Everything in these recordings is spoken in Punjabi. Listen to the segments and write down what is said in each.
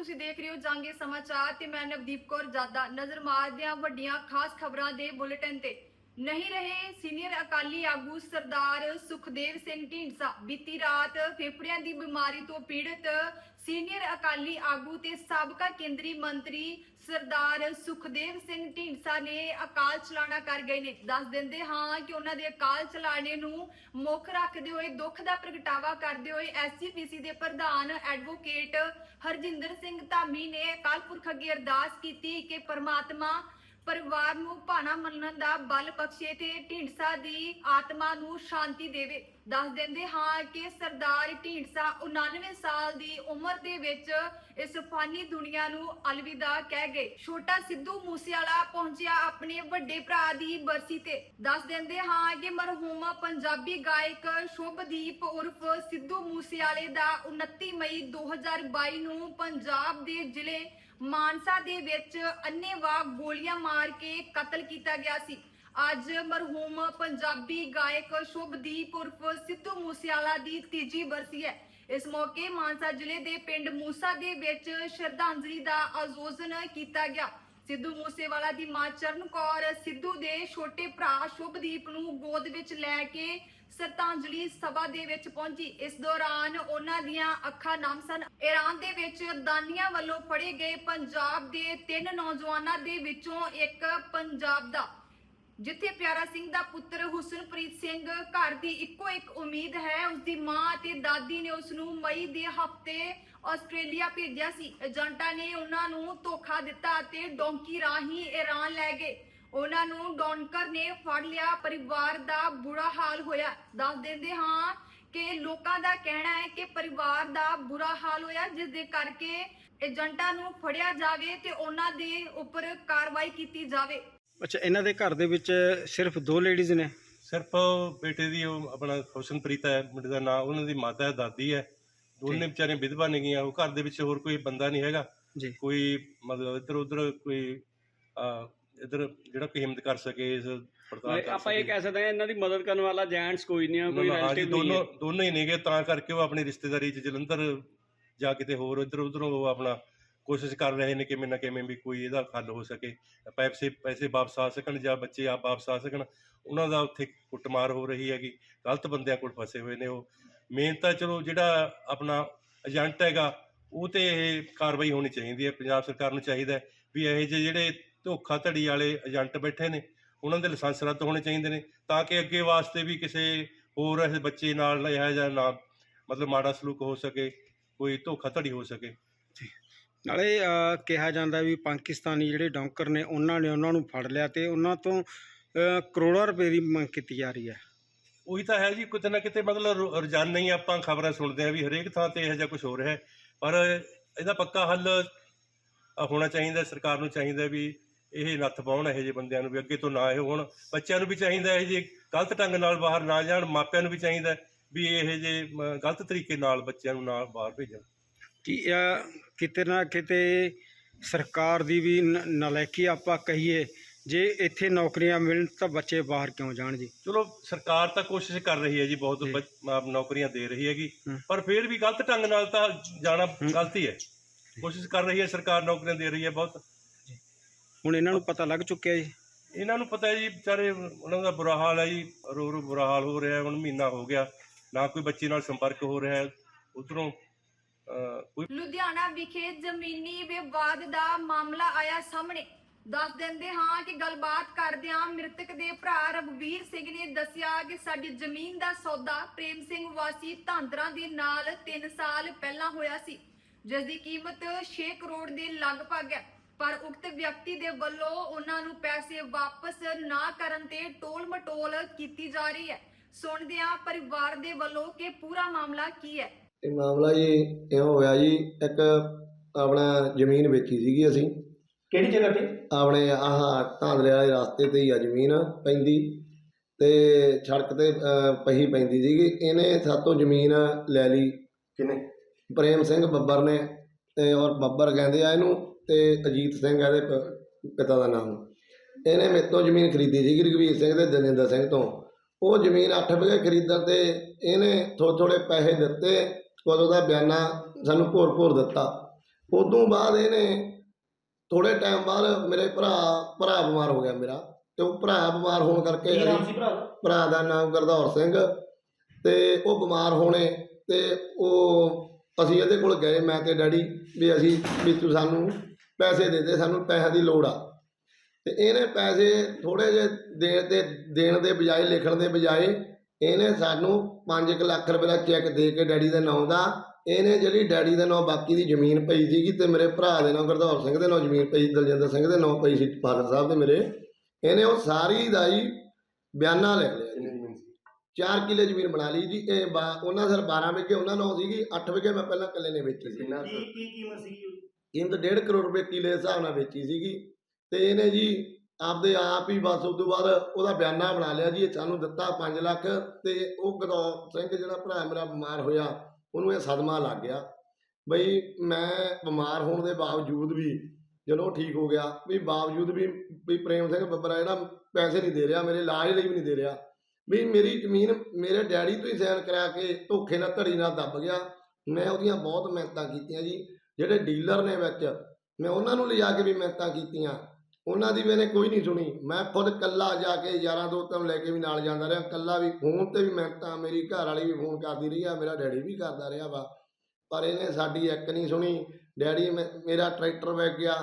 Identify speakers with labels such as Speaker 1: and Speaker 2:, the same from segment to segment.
Speaker 1: ਤੁਸੀਂ ਦੇਖ ਰਹੇ ਹੋ ਜਾਂਗੇ ਸਮਾਚਾਰ ਤੇ ਮੈਂ ਨਵਦੀਪ ਕੌਰ ਜਾਦਾ ਨਜ਼ਰ ਮਾਰਦੇ ਹਾਂ ਵੱਡੀਆਂ ਖਾਸ ਖਬਰਾਂ ਦੇ ਬੁਲੇਟਿਨ ਤੇ। ਨਹੀਂ ਰਹੇ ਸੀਨੀਅਰ ਅਕਾਲੀ ਆਗੂ ਸਰਦਾਰ ਸੁਖਦੇਵ ਸਿੰਘ ਢੀਂਡਸਾ। ਬੀਤੀ ਰਾਤ ਫੇਫੜਿਆਂ ਦੀ ਬਿਮਾਰੀ ਤੋਂ ਪੀੜਤ ਸੀਨੀਅਰ ਅਕਾਲੀ ਆਗੂ ਤੇ ਸਾਬਕਾ ਕੇਂਦਰੀ ਮੰਤਰੀ ਸਰਦਾਰ ਸੁਖਦੇਵ ਸਿੰਘ ਢੀਂਡਸਾ ਨੇ ਅਕਾਲ ਚਲਾਣਾ ਕਰ ਗਏ ਨੇ। ਦੱਸ ਦਿੰਦੇ ਹਾਂ ਕਿ ਉਹਨਾਂ ਦੇ ਅਕਾਲ ਚਲਾਣੇ ਨੂੰ ਮੁੱਖ ਰੱਖਦੇ ਹੋਏ, ਦੁੱਖ ਦਾ ਪ੍ਰਗਟਾਵਾ ਕਰਦੇ ਹੋਏ ਐਸਜੀਪੀਸੀ ਦੇ ਪ੍ਰਧਾਨ ਐਡਵੋਕੇਟ ਹਰਜਿੰਦਰ ਸਿੰਘ ਧਾਮੀ ਨੇ ਅਕਾਲ ਪੁਰਖ ਅੱਗੇ ਅਰਦਾਸ ਕੀਤੀ ਕਿ ਪਰਮਾਤਮਾ ਪਰਿਵਾਰ ਨੂੰ ਭਾਣਾ ਮੰਨਣ ਦਾ ਬਲ ਬਖਸ਼ੇ ਤੇ ਢੀਂਡਸਾ ਦੀ ਆਤਮਾ ਨੂੰ ਸ਼ਾਂਤੀ ਦੇਵੇ। ਦੱਸ ਦਿੰਦੇ ਹਾਂ ਕਿ ਸਰਦਾਰ ਢੀਂਡਸਾ 99 ਸਾਲ ਦੀ ਉਮਰ ਦੇ ਵਿੱਚ ਇਸ ਫਾਨੀ ਦੁਨੀਆ ਨੂੰ ਅਲਵਿਦਾ ਕਹਿ ਗਏ। ਛੋਟਾ ਸਿੱਧੂ ਮੂਸੇਵਾਲਾ ਪਹੁੰਚਿਆ ਆਪਣੇ ਵੱਡੇ ਭਰਾ ਦੀ ਬਰਸੀ ਤੇ। ਦੱਸ ਦਿੰਦੇ ਹਾਂ ਕਿ ਮਰਹੂਮ ਪੰਜਾਬੀ ਗਾਇਕ ਸ਼ੁਭਦੀਪ ਉਰਫ ਸਿੱਧੂ ਮੂਸੇਵਾਲੇ ਦਾ 29 ਮਈ 2022 ਨੂੰ ਪੰਜਾਬ ਦੇ ਜ਼ਿਲ੍ਹੇ ਮਾਨਸਾ ਦੇ ਵਿੱਚ ਅੰਨੇਵਾਹ ਗੋਲੀਆਂ ਮਾਰ ਕੇ ਕਤਲ ਕੀਤਾ ਗਿਆ ਸੀ। ਅੱਜ ਮਰਹੂਮ ਪੰਜਾਬੀ ਗਾਇਕ ਸ਼ੁਭਦੀਪ ਉਰਫ ਸਿੱਧੂ ਮੂਸੇਵਾਲਾ ਦੀ ਤੀਜੀ ਬਰਸੀ ਹੈ। ਇਸ ਮੌਕੇ ਮਾਨਸਾ ਜ਼ਿਲ੍ਹੇ ਦੇ ਪਿੰਡ ਮੂਸਾ ਦੇ ਵਿੱਚ ਸ਼ਰਧਾਂਜਲੀ ਦਾ ਆਯੋਜਨ ਕੀਤਾ ਗਿਆ। ਸਿੱਧੂ ਮੂਸੇਵਾਲਾ ਦੀ ਮਾਂ ਚਰਨ ਕੌਰ ਸਿੱਧੂ ਦੇ ਛੋਟੇ ਭਰਾ ਸ਼ੁਭਦੀਪ ਨੂੰ ਗੋਦ ਵਿੱਚ ਲੈ ਕੇ ਸ਼ਰਧਾਂਜਲੀ ਸਭਾ ਦੇ ਵਿੱਚ ਪਹੁੰਚੀ। ਇਸ ਦੌਰਾਨ ਉਹਨਾਂ ਦੀਆਂ ਅੱਖਾਂ ਨਮ ਸਨ। ਈਰਾਨ ਦੇ ਵਿੱਚ ਦਾਨੀਆਂ ਵੱਲੋਂ ਫੜੇ ਗਏ ਪੰਜਾਬ ਦੇ ਤਿੰਨ ਨੌਜਵਾਨਾਂ ਦੇ ਵਿੱਚੋਂ ਇੱਕ ਪੰਜਾਬ ਦਾ। ਜਿੱਥੇ ਪਿਆਰਾ ਸਿੰਘ ਦਾ ਪੁੱਤਰ ਹੁਸਨਪ੍ਰੀਤ ਸਿੰਘ ਘਰ ਦੀ ਇੱਕੋ ਇੱਕ ਉਮੀਦ ਹੈ ਉਸ ਦੀ ਮਾਂ ਅਤੇ ਦਾਦੀ ਨੇ ਉਸ ਨੂੰ ਮਈ ਦੇ ਹਫ਼ਤੇ ਆਸਟ੍ਰੇਲੀਆ ਭੇਜਿਆ ਸੀ। ਏਜੰਟਾਂ ਨੇ ਉਹਨਾਂ ਨੂੰ ਧੋਖਾ ਦਿੱਤਾ ਅਤੇ ਡੋਂਕੀ ਰਾਹੀਂ ਈਰਾਨ ਲੈ ਗਏ। ਉਹਨਾਂ ਨੂੰ ਡੌਨਕਰ ਨੇ ਫੜ ਲਿਆ। ਪਰਿਵਾਰ ਦਾ ਬੁਰਾ ਹਾਲ ਹੋਇਆ। ਦੱਸ ਦਿੰਦੇ ਹਾਂ ਕਿ ਲੋਕਾਂ ਦਾ ਕਹਿਣਾ ਹੈ ਕਿ ਪਰਿਵਾਰ ਦਾ ਬੁਰਾ ਹਾਲ ਹੋਇਆ ਜਿਸ ਦੇ ਕਰਕੇ ਏਜੰਟਾਂ ਨੂੰ ਫੜਿਆ ਜਾਵੇ ਤੇ ਉਹਨਾਂ ਦੇ ਉੱਪਰ ਕਾਰਵਾਈ ਕੀਤੀ ਜਾਵੇ।
Speaker 2: ਅੱਛਾ ਇਹਨਾਂ ਦੇ ਘਰ ਦੇ ਵਿੱਚ ਸਿਰਫ ਦੋ ਲੇਡੀਜ਼ ਨੇ?
Speaker 3: ਸਿਰਫ ਬੇਟੇ ਦੀ ਉਹ ਆਪਣਾ ਹੁਸਨਪ੍ਰੀਤ ਹੈ ਮੁੰਡੇ ਦਾ ਨਾਂ ਉਹਨਾਂ ਦੀ ਮਾਤਾ ਹੈ ਦਾਦੀ ਹੈ। ਦੋਨੇ ਵਿਚਾਰੇ ਵਿਧਵਾ ਨੇ ਗਈਆਂ ਉਹ ਘਰ ਦੇ ਵਿੱਚ ਹੋਰ ਕੋਈ ਬੰਦਾ ਨਹੀਂ ਹੈਗਾ।
Speaker 2: ਜੀ।
Speaker 3: ਕੋਈ ਮਤਲਬ ਇੱਧਰ ਉੱਧਰ ਕੋਈ ਇੱਧਰ ਜਿਹੜਾ ਕੋਈ ਹਿੰਮਤ ਕਰ ਸਕੇ ਇਸ ਪੜਤਾਲ ਕਰ
Speaker 2: ਆਪਾਂ ਇਹ
Speaker 3: ਸਕੇ।
Speaker 2: ਕਹਿ ਸਕਦੇ ਹਾਂ ਇਹਨਾਂ ਦੀ ਮਦਦ ਕਰਨ ਵਾਲਾ ਜੈਂਟਸ ਕੋਈ ਨਹੀਂ ਆ ਕੋਈ
Speaker 3: ਹਾਂਜੀ,
Speaker 2: ਰਿਲੇਟਿਵ ਨਹੀਂ
Speaker 3: ਦੋਨੋਂ
Speaker 2: ਹੈ।
Speaker 3: ਦੋਨੋਂ ਹੀ ਨੇਗੇ ਤਾਂ ਕਰਕੇ ਉਹ ਆਪਣੀ ਰਿਸ਼ਤੇਦਾਰੀ 'ਚ ਜਲੰਧਰ ਜਾ ਕਿਤੇ ਹੋਰ ਇੱਧਰ ਉੱਧਰੋਂ ਉਹ ਆਪਣਾ ਕੋਸ਼ਿਸ਼ ਕਰ ਰਹੇ ਨੇ ਕਿਵੇਂ ਨਾ ਕਿਵੇਂ ਵੀ ਕੋਈ ਇਹਦਾ ਹੱਲ ਹੋ ਸਕੇ। ਪੈਸੇ ਪੈਸੇ ਵਾਪਸ ਆ ਸਕਣ ਜਾਂ ਬੱਚੇ ਆਪ ਵਾਪਸ ਆ ਸਕਣ ਉਹਨਾਂ ਦਾ ਉੱਥੇ ਕੁੱਟਮਾਰ ਹੋ ਰਹੀ ਹੈਗੀ। ਗਲਤ ਬੰਦਿਆਂ ਕੋਲ ਫਸੇ ਹੋਏ ਨੇ ਉਹ। ਮੇਨ ਤਾਂ ਚਲੋ ਜਿਹੜਾ ਆਪਣਾ ਏਜੰਟ ਹੈਗਾ, ਉਹ ਤੇ ਇਹ ਕਾਰਵਾਈ ਹੋਣੀ ਚਾਹੀਦੀ ਹੈ, ਪੰਜਾਬ ਸਰਕਾਰ ਨੂੰ ਚਾਹੀਦਾ ਹੈ ਵੀ ਇਹੋ ਜਿਹੇ ਜਿਹੜੇ ਧੋਖਾ ਧੜੀ ਵਾਲੇ ਏਜੰਟ ਬੈਠੇ ਨੇ, ਉਹਨਾਂ ਦੇ ਲਾਇਸੈਂਸ ਰੱਦ ਹੋਣੇ ਚਾਹੀਦੇ ਨੇ, ਤਾਂ ਕਿ ਅੱਗੇ ਵਾਸਤੇ ਵੀ ਕਿਸੇ ਹੋਰ ਇਹ ਬੱਚੇ ਨਾਲ ਇਹੋ ਜਿਹਾ ਨਾ, ਮਤਲਬ ਮਾੜਾ ਸਲੂਕ ਹੋ ਸਕੇ, ਕੋਈ ਧੋਖਾ ਧੜੀ ਹੋ ਸਕੇ।
Speaker 2: ਨਾਲੇ ਕਿਹਾ ਜਾਂਦਾ ਵੀ ਪਾਕਿਸਤਾਨੀ ਜਿਹੜੇ ਡੌਂਕਰ ਨੇ, ਉਹਨਾਂ ਨੇ ਉਹਨਾਂ ਨੂੰ ਫੜ ਲਿਆ ਤੇ ਉਹਨਾਂ ਤੋਂ ਕਰੋੜਾਂ ਰੁਪਏ ਦੀ ਮੰਗ ਕੀਤੀ ਜਾ ਰਹੀ ਹੈ।
Speaker 3: ਉਹੀ ਤਾਂ ਹੈ ਜੀ ਕਿਤੇ ਨਾ ਕਿਤੇ ਮਤਲਬ ਰੋ- ਰੋਜ਼ਾਨਾ ਹੀ ਆਪਾਂ ਖਬਰਾਂ ਸੁਣਦੇ ਆ ਵੀ ਹਰੇਕ ਥਾਂ ਤੇ ਇਹੋ ਜਿਹਾ ਕੁਝ ਹੋ ਰਿਹਾ ਹੈ। ਪਰ ਇਹਦਾ ਪੱਕਾ ਹੱਲ ਅ, ਹੋਣਾ ਚਾਹੀਦਾ ਸਰਕਾਰ ਨੂੰ ਚਾਹੀਦਾ ਵੀ ਇਹ ਨੱਥ ਪਾਉਣ ਇਹੋ ਜਿਹੇ ਬੰਦਿਆਂ ਨੂੰ ਵੀ ਅੱਗੇ ਤੋਂ ਨਾ ਇਹ ਹੋਣ। ਬੱਚਿਆਂ ਨੂੰ ਵੀ ਚਾਹੀਦਾ ਇਹ ਜੇ ਗਲਤ ਢੰਗ ਨਾਲ ਬਾਹਰ ਨਾ ਜਾਣ ਮਾਪਿਆਂ ਨੂੰ ਵੀ ਚਾਹੀਦਾ ਵੀ ਇਹੋ ਜਿਹੇ ਮ, ਗਲਤ ਤਰੀਕੇ ਨਾਲ ਬੱਚਿਆਂ ਨੂੰ ਨਾ ਬਾਹਰ ਭੇਜਣ।
Speaker 2: ਕਿ ਅਹ, ਕਿਤੇ ਨਾ ਕਿਤੇ ਸਰਕਾਰ ਦੀ ਵੀ ਨ- ਨਲਾਇਕੀ ਆਪਾਂ ਕਹੀਏ ਜੇ ਇੱਥੇ ਨੌਕਰੀਆਂ ਮਿਲਣ ਤਾਂ ਬੱਚੇ ਬਾਹਰ ਕਿਉਂ ਜਾਣ ਜੀ?
Speaker 3: ਚਲੋ ਸਰਕਾਰ ਤਾਂ ਕੋਸ਼ਿਸ਼ ਕਰ ਰਹੀ ਹੈ ਜੀ ਬਹੁਤ ਆਪ ਨੌਕਰੀਆਂ ਦੇ ਰਹੀ ਹੈਗੀ।
Speaker 2: ਹੂੰ।
Speaker 3: ਪਰ ਫਿਰ ਵੀ ਗਲਤ ਢੰਗ ਨਾਲ ਤਾਂ ਜਾਣਾ ਗਲਤੀ ਹੈ। ਕੋਸ਼ਿਸ਼ ਕਰ ਰਹੀ ਹੈ ਸਰਕਾਰ ਨੌਕਰੀਆਂ ਦੇ ਰਹੀ ਹੈ ਬਹੁਤ।
Speaker 2: ਹੁਣ ਇਹਨਾਂ ਨੂੰ ਪਤਾ ਲੱਗ ਚੁੱਕਿਆ ਜੀ।
Speaker 3: ਇਹਨਾਂ ਨੂੰ ਪਤਾ ਹੈ ਜੀ ਵਿਚਾਰੇ ਉਹਨਾਂ ਦਾ ਬੁਰਾ ਹਾਲ ਹੈ ਜੀ ਰੋ ਰੋ ਬੁਰਾ ਹਾਲ ਹੋ ਰਿਹਾ ਹੈ, ਹੁਣ ਮਹੀਨਾ ਹੋ ਗਿਆ। ਨਾ ਕੋਈ ਬੱਚੇ ਨਾਲ ਸੰਪਰਕ ਹੋ ਰਿਹਾ ਹੈ ਉਧਰੋਂ ਕੋਈ
Speaker 1: ਲੁਧਿਆਣਾ ਵਿਖੇ ਜ਼ਮੀਨੀ ਵਿਵਾਦ ਦਾ ਮਾਮਲਾ ਆਇਆ ਸਾਹਮਣੇ। ਦੱਸ ਦਿੰਦੇ ਹਾਂ ਕਿ ਗੱਲਬਾਤ ਕਰਦਿਆਂ ਮ੍ਰਿਤਕ ਦੇ ਭਰਾ ਰਘਵੀਰ ਸਿੰਘ ਨੇ ਦੱਸਿਆ ਕਿ ਸਾਡੀ ਜ਼ਮੀਨ ਦਾ ਸੌਦਾ ਪ੍ਰੇਮ ਸਿੰਘ ਵਾਸੀ ਧਾਂਦਰਾ ਦੇ ਨਾਲ 3 ਸਾਲ ਪਹਿਲਾਂ ਹੋਇਆ ਸੀ ਜਿਸ ਦੀ ਕੀਮਤ 6 ਕਰੋੜ ਦੇ ਲਗਭਗ ਹੈ। ਪਰ ਉਕਤ ਵਿਅਕਤੀ ਦੇ ਵੱਲੋਂ ਉਹਨਾਂ ਨੂੰ ਪੈਸੇ ਵਾਪਸ ਨਾ ਕਰਨ ਤੇ ਟੋਲ ਮਟੋਲ ਕੀਤੀ ਜਾ ਰਹੀ ਹੈ। ਸੁਣਦੇ ਹਾਂ ਪਰਿਵਾਰ ਦੇ ਵੱਲੋਂ ਕਿ ਪੂਰਾ ਮਾਮਲਾ ਕੀ ਹੈ।
Speaker 4: ਇਹ ਮਾਮਲਾ ਜੀ ਇਉਂ ਹੋਇਆ ਜੀ ਇੱਕ ਆਪਣਾ ਜ਼ਮੀਨ ਵੇਚੀ ਸੀਗੀ ਅਸੀਂ।
Speaker 5: ਕਿਹੜੀ ਜਗ੍ਹਾ ਤੇ?
Speaker 4: ਆਪਣੇ ਆਹ ਧਾਂਦਲੇ ਵਾਲੇ ਰਸਤੇ ਤੇ ਹੀ ਆ ਜ਼ਮੀਨ ਪੈਂਦੀ ਤੇ ਸੜਕ ਤੇ ਪਹੀ ਪੈਂਦੀ ਸੀਗੀ। ਇਹਨੇ ਸਾਤੋਂ ਜ਼ਮੀਨ ਲੈ ਲਈ।
Speaker 5: ਕਿਨੇ?
Speaker 4: ਪ੍ਰੇਮ ਸਿੰਘ ਬੱਬਰ ਨੇ ਤੇ ਔਰ ਬੱਬਰ ਕਹਿੰਦੇ ਆ ਇਹਨੂੰ ਤੇ ਅਜੀਤ ਸਿੰਘ ਇਹਦੇ ਪ- ਪਿਤਾ ਦਾ ਨਾਮ। ਇਹਨੇ ਮੇਰੇ ਤੋਂ ਜ਼ਮੀਨ ਖਰੀਦੀ ਸੀਗੀ ਰਘਵੀਰ ਸਿੰਘ ਤੇ ਦਜਿੰਦਰ ਸਿੰਘ ਤੋਂ। ਉਹ ਜ਼ਮੀਨ 8 ਵਿਗੇ ਖਰੀਦਣ ਤੇ ਇਹਨੇ ਥੋੜ੍ਹੇ ਥੋੜ੍ਹੇ ਪੈਸੇ ਦਿੱਤੇ। ਉਦੋਂ ਦਾ ਬਿਆਨਾ ਸਾਨੂੰ ਭੋਰ ਭੋਰ ਦਿੱਤਾ। ਉਦੋਂ ਬਾਅਦ ਇਹਨੇ ਥੋੜੇ ਟਾਈਮ ਬਾਅਦ ਮੇਰੇ ਭਰਾ ਭਰਾ ਬਿਮਾਰ ਹੋ ਗਿਆ ਮੇਰਾ ਤੇ ਉਹ ਭਰਾ ਬਿਮਾਰ ਹੋਣ ਕਰਕੇ
Speaker 5: ਕੀ ਨਾਮ ਸੀ ਭਰਾ ਦਾ?
Speaker 4: ਭਰਾ ਦਾ ਨਾਮ ਗੁਰਦੌਰ ਸਿੰਘ ਤੇ ਉਹ ਬਿਮਾਰ ਹੋਣੇ ਤੇ ਉਹ ਅਸੀਂ ਇਹਦੇ ਕੋਲ ਗਏ ਮੈਂ ਤੇ ਡੈਡੀ ਵੀ ਅਸੀਂ ਵੀ ਤੂੰ ਸਾਨੂੰ ਪੈਸੇ ਦੇ ਦੇ ਸਾਨੂੰ ਪੈਸੇ ਦੀ ਲੋੜ ਆ। ਤੇ ਇਹਨੇ ਪੈਸੇ ਥੋੜੇ ਜਿਹੇ ਦੇਣ ਦੇ ਦੇਣ ਦੇ ਬਜਾਏ ਲਿਖਣ ਦੇ ਬਜਾਏ ਇਹਨੇ ਸਾਨੂੰ 5 ਲੱਖ ਰੁਪਏ ਦਾ ਚੈੱਕ ਦੇ ਕੇ ਡੈਡੀ ਦੇ ਨਾਂ ਦਾ ਇਹਨੇ ਜਿਹੜੀ ਡੈਡੀ ਦੇ ਨਾਂ ਬਾਕੀ ਦੀ ਜ਼ਮੀਨ ਪਈ ਸੀਗੀ ਤੇ ਮੇਰੇ ਭਰਾ ਦੇ ਨਾਂ ਗੁਰਦੌਰ ਸਿੰਘ ਦੇ ਨਾਂ ਜ਼ਮੀਨ ਪਈ ਦਲਜਿੰਦਰ ਸਿੰਘ ਦੇ ਨਾਂ ਪਈ ਸੀ ਫਾਦਰ ਸਾਹਿਬ ਦੇ ਮੇਰੇ। ਇਹਨੇ ਉਹ ਸਾਰੀ ਦਾ ਹੀ ਬਿਆਨਾ ਲਿਖ ਲਿਆ ਜੀ। 4 ਕਿੱਲੇ ਜ਼ਮੀਨ ਬਣਾ ਲਈ ਜੀ ਇਹ ਬਾ- ਉਹਨਾਂ ਸਰ 12 ਵਿਗੇ ਉਹਨਾਂ ਨੂੰ ਸੀਗੀ 8 ਵਿਗੇ ਮੈਂ ਪਹਿਲਾਂ ਇਕੱਲੇ ਨੇ ਵੇਚੀ ਸੀ।
Speaker 5: ਕੀ? ਕੀ ਕੀਮਤ ਸੀ
Speaker 4: ਕੀਮਤ 1.5 ਕਰੋੜ ਰੁਪਏ ਕਿੱਲੇ ਦੇ ਹਿਸਾਬ ਨਾਲ ਵੇਚੀ ਸੀਗੀ। ਤੇ ਇਹਨੇ ਜੀ ਆਪਦੇ ਆਪ ਹੀ ਬਸ ਉਸ ਤੋਂ ਬਾਅਦ ਉਹਦਾ ਬਿਆਨਾ ਬਣਾ ਲਿਆ ਜੀ ਇਹ ਸਾਨੂੰ ਦਿੱਤਾ 5 ਲੱਖ ਤੇ ਉਹ ਗਦੌਰ ਸਿੰਘ ਜਿਹੜਾ ਭਰਾ ਮੇਰਾ ਬਿਮਾਰ ਹੋਇਆ ਉਹਨੂੰ ਇਹ ਸਦਮਾ ਲੱਗ ਗਿਆ। ਬਈ ਮੈਂ ਬਿਮਾਰ ਹੋਣ ਦੇ ਬਾਵਜੂਦ ਵੀ ਚਲੋ ਉਹ ਠੀਕ ਹੋ ਗਿਆ। ਵੀ ਬਾਵਜੂਦ ਵੀ ਵੀ ਪ੍ਰੇਮ ਸਿੰਘ ਬੱਬਰਾ ਜਿਹੜਾ ਪੈਸੇ ਨਹੀਂ ਦੇ ਰਿਹਾ, ਮੇਰੇ ਇਲਾਜ ਲਈ ਵੀ ਨਹੀਂ ਦੇ ਰਿਹਾ। ਵੀ ਮੇਰੀ ਜ਼ਮੀਨ ਮੇਰੇ ਡੈਡੀ ਤੋਂ ਹੀ ਸਾਈਨ ਕਰਾ ਕੇ ਧੋਖੇ ਨਾਲ ਧੜੀ ਨਾਲ ਦੱਬ ਗਿਆ। ਮੈਂ ਉਹਦੀਆਂ ਬਹੁਤ ਮਿਹਨਤਾਂ ਕੀਤੀਆਂ ਜੀ। ਜਿਹੜੇ ਡੀਲਰ ਨੇ ਵਿੱਚ ਮੈਂ ਉਹਨਾਂ ਨੂੰ ਲਿਜਾ ਕੇ ਵੀ ਮਿਹਨਤਾਂ ਕੀਤੀਆਂ। ਉਹਨਾਂ ਦੀ ਇਹਨੇ ਕੋਈ ਨਹੀਂ ਸੁਣੀ। ਮੈਂ ਖੁਦ ਕੱਲਾ ਜਾ ਕੇ ਯਾਰਾਂ ਦੋਸਤਾਂ ਨੂੰ ਲੈ ਕੇ ਵੀ ਨਾਲ ਜਾਂਦਾ ਰਿਹਾ। ਕੱਲਾ ਵੀ ਫੋਨ ਤੇ ਵੀ ਮਿਹਨਤਾਂ ਮੇਰੀ ਘਰ ਵਾਲੀ ਵੀ ਫੋਨ ਕਰਦੀ ਰਹੀ ਆ ਮੇਰਾ ਡੈਡੀ ਵੀ ਕਰਦਾ ਰਿਹਾ ਵਾ। ਪਰ ਇਹਨੇ ਸਾਡੀ ਇੱਕ ਨਹੀਂ ਸੁਣੀ। ਡੈਡੀ ਮੇਰਾ ਟਰੈਕਟਰ ਵੇਚ ਗਿਆ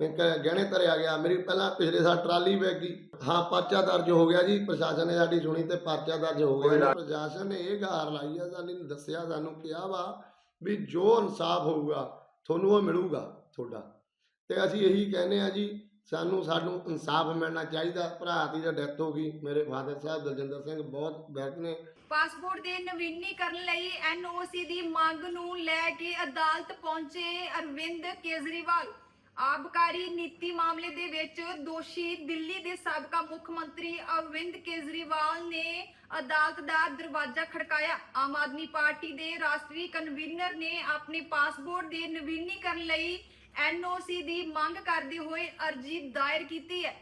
Speaker 4: ਮੈਂ ਗਹਿਣੇ ਧਰਿਆ ਗਿਆ। ਮੇਰੀ ਪਹਿਲਾਂ ਪਿਛਲੇ ਸਾਲ ਟਰਾਲੀ ਵੇਚ ਗਈ। ਹਾਂ ਪਰਚਾ ਦਰਜ ਹੋ ਗਿਆ ਜੀ। ਪ੍ਰਸ਼ਾਸਨ ਨੇ ਸਾਡੀ ਸੁਣੀ ਤੇ ਪਰਚਾ ਦਰਜ ਹੋ ਗਿਆ। ਪ੍ਰਸ਼ਾਸਨ ਨੇ ਇਹ ਗਾਰ ਲਾਈ ਆ ਸਾਨੂੰ ਦੱਸਿਆ ਸਾਨੂੰ ਕਿਹਾ ਵਾ ਵੀ ਜੋ ਇਨਸਾਫ ਹੋਊਗਾ ਤੁਹਾਨੂੰ ਉਹ ਮਿਲੂਗਾ ਤੁਹਾਡਾ। ਤੇ ਅਸੀਂ ਇਹੀ ਕਹਿੰਦੇ ਆ ਜੀ ਸਾਨੂੰ ਸਾਨੂੰ ਇਨਸਾਫ ਮਿਲਣਾ ਚਾਹੀਦਾ। ਭਰਾ ਦੀ ਤਾਂ ਡੈਥ ਹੋ ਗਈ। ਮੇਰੇ ਫਾਦਰ ਸਾਹਿਬ ਦਲਜਿੰਦਰ ਸਿੰਘ ਬਹੁਤ ਬੈਠ ਨੇ।
Speaker 1: ਪਾਸਪੋਰਟ ਦੇ ਨਵੀਨੀਕਰਨ ਲਈ ਐਨਓਸੀ ਦੀ ਮੰਗ ਨੂੰ ਲੈ ਕੇ ਅਦਾਲਤ ਪਹੁੰਚੇ ਅਰਵਿੰਦ ਕੇਜਰੀਵਾਲ। ਆਬਕਾਰੀ ਨੀਤੀ ਮਾਮਲੇ ਦੇ ਵਿੱਚ ਦੋਸ਼ੀ ਦਿੱਲੀ ਦੇ ਸਾਬਕਾ ਮੁੱਖ ਮੰਤਰੀ ਅਰਵਿੰਦ ਕੇਜਰੀਵਾਲ ਨੇ ਅਦਾਲਤ ਦਾ ਦਰਵਾਜ਼ਾ ਖੜਕਾਇਆ। ਆਮ ਆਦਮੀ ਪਾਰਟੀ ਦੇ ਰਾਸ਼ਟਰੀ ਕਨਵੀਨਰ ਨੇ ਆਪਣੇ ਪਾਸਪੋਰਟ ਦੇ ਨਵੀਨੀਕਰਨ ਲਈ ਐਨਓਸੀ ਦੀ ਮੰਗ ਕਰਦੇ ਹੋਏ ਅਰਜ਼ੀ ਦਾਇਰ ਕੀਤੀ ਹੈ।